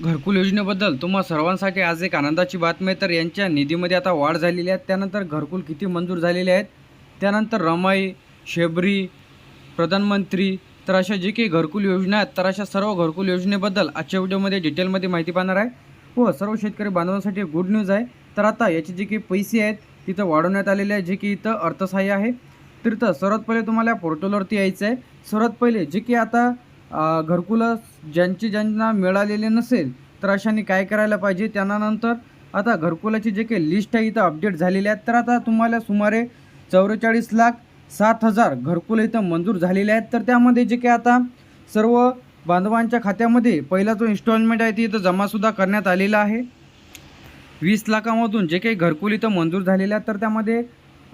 घरकुल योजनेबद्दल तुम्हा सर्वांसाठी आज एक आनंदाची बातमी आहे. तर यांच्या निधीमध्ये आता वाढ झालेली आहे. त्यानंतर घरकुल किती मंजूर झालेले आहेत? त्यानंतर रमाई शेबरी प्रधानमंत्री तर अशा जे काही घरकुल योजना आहेत तर अशा सर्व घरकुल योजनेबद्दल आजच्या व्हिडिओमध्ये डिटेलमध्ये माहिती पाहणार आहे. व सर्व शेतकरी बांधवांसाठी गुड न्यूज आहे. तर आता याचे जे काही पैसे आहेत तिथं वाढवण्यात आलेले आहे जे की इथं अर्थसहाय्य आहे. तर इथं सर्वात पहिले तुम्हाला पोर्टलवरती यायचं आहे सर्वात पहिले जे की आता घरकुलं ज्यांची ज्यांना मिळालेले नसेल तर अशांनी काय करायला पाहिजे? त्यानंतर आता घरकुलाची जे काही लिस्ट आहे इथं अपडेट झालेली आहे तर आता तुम्हाला सुमारे चौवेचाळीस लाख सात हजार घरकुल इथं मंजूर झालेले आहेत. तर त्यामध्ये जे काही आता सर्व बांधवांच्या खात्यामध्ये पहिला जो इन्स्टॉलमेंट आहे ती इथं जमासुद्धा करण्यात आलेला आहे. वीस लाखामधून जे काही घरकुल इथं मंजूर झालेले आहेत तर त्यामध्ये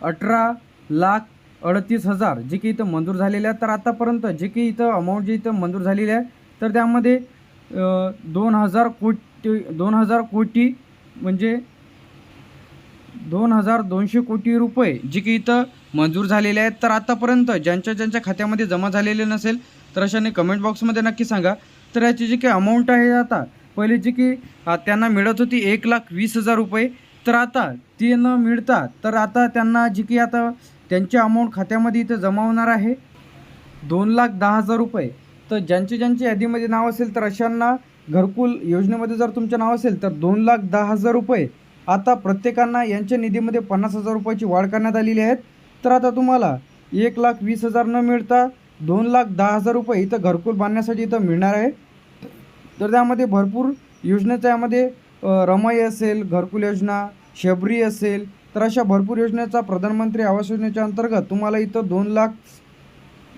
अठरा लाख अडतीस हजार जे की इथं मंजूर झालेले आहेत. तर आतापर्यंत जे की इथं अमाऊंट जे इथं मंजूर झालेली आहे तर त्यामध्ये दोन हजार कोटी दोन हजार कोटी म्हणजे दोन हजार दोनशे कोटी रुपये जे की इथं मंजूर झालेले आहेत. तर आतापर्यंत ज्यांच्या ज्यांच्या खात्यामध्ये जमा झालेले नसेल तर अशाने कमेंट बॉक्समध्ये नक्की सांगा. तर याची जी काही अमाऊंट आहे आता पहिले जी की त्यांना मिळत होती एक लाख वीस हजार रुपये. तर आता ती न मिळता तर आता त्यांना जी की आता त्यांची अमाऊंट खात्यामध्ये इथं जमा होणार आहे. दोन लाख दहा हजार रुपये. तर ज्यांचे ज्यांचे यादीमध्ये नाव असेल तर अशांना घरकुल योजनेमध्ये जर तुमचं नाव असेल तर दोन लाख दहा हजार रुपये. आता प्रत्येकांना यांच्या निधीमध्ये पन्नास हजार रुपयाची वाढ करण्यात आलेली आहे. तर आता तुम्हाला एक लाख वीस हजार न मिळता दोन लाख दहा हजार रुपये इथं घरकुल बांधण्यासाठी इथं मिळणार आहे. तर त्यामध्ये भरपूर योजनेचा यामध्ये रमाई असेल घरकुल योजना शबरी असेल तर अशा भरपूर योजनेचा प्रधानमंत्री आवास योजनेच्या अंतर्गत तुम्हाला इथं दोन लाख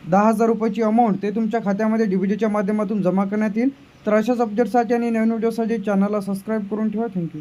दहा हजार रुपयाची अमाऊंट ते तुमच्या खात्यामध्ये डी माध्यमातून जमा करण्यात येईल. तर अशाच अपडेटसाठी आणि नवीन व्हिडिओसाठी चॅनलला सबस्क्राईब करून ठेवा. थँक्यू